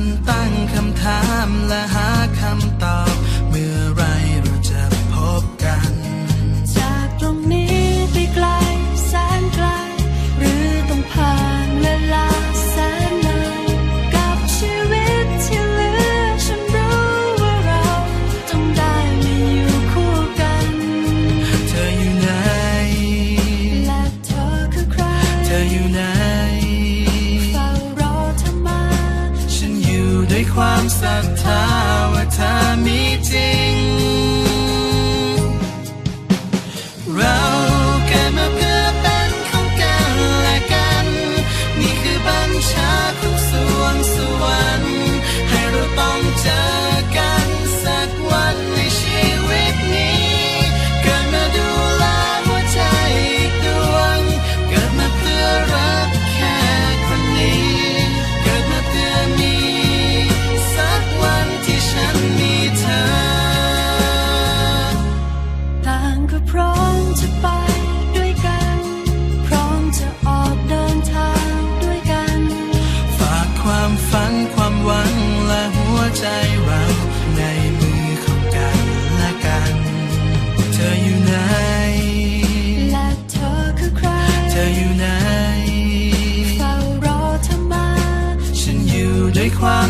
นตั้งคำถามและหาคำ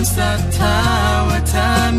Sometimes the time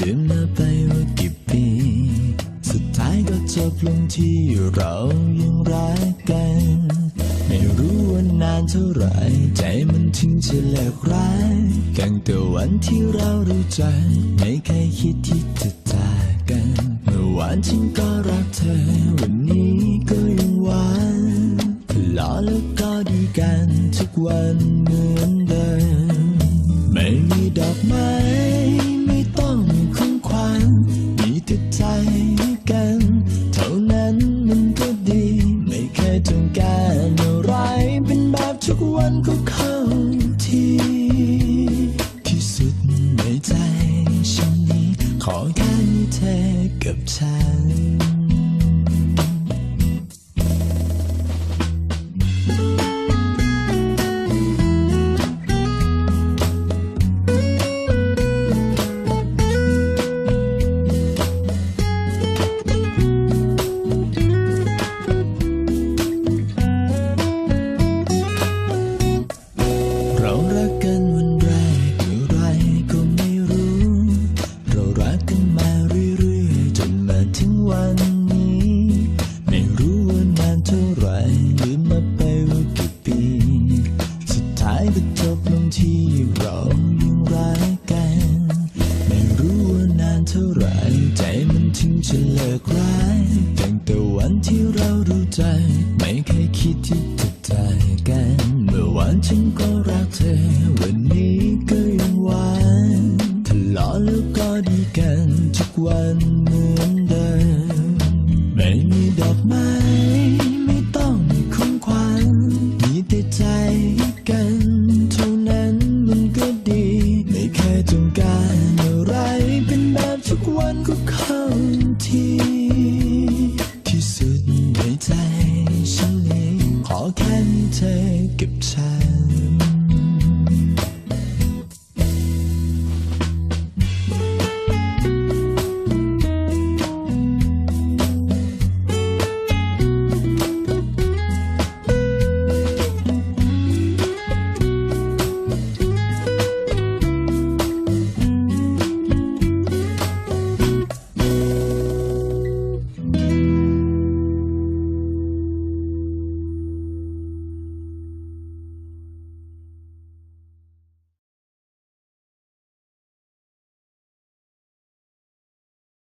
ลืมนับไปว่ากี่ปี สุดท้ายก็จบลงที่เรายังรักกัน ไม่รู้ว่านานเท่าไรใจมันถึงจะแลิกรักกันแต่วันที่เรารู้จักไม่เคยคิดที่จะจากกัน เมื่อวานฉันก็รักเธอ วันนี้ก็ยังหวานหล่อแล้วก็ดีกันทุกวัน you. จะเลิกร้ายตั้งแต่วันที่เรารู้ใจ ไม่เคยคิดที่จะตายกัน เมื่อวานฉันก็รักเธอ วันนี้ก็ยังหวานทะเลาะแล้วก็ดีกันทุกวัน take your time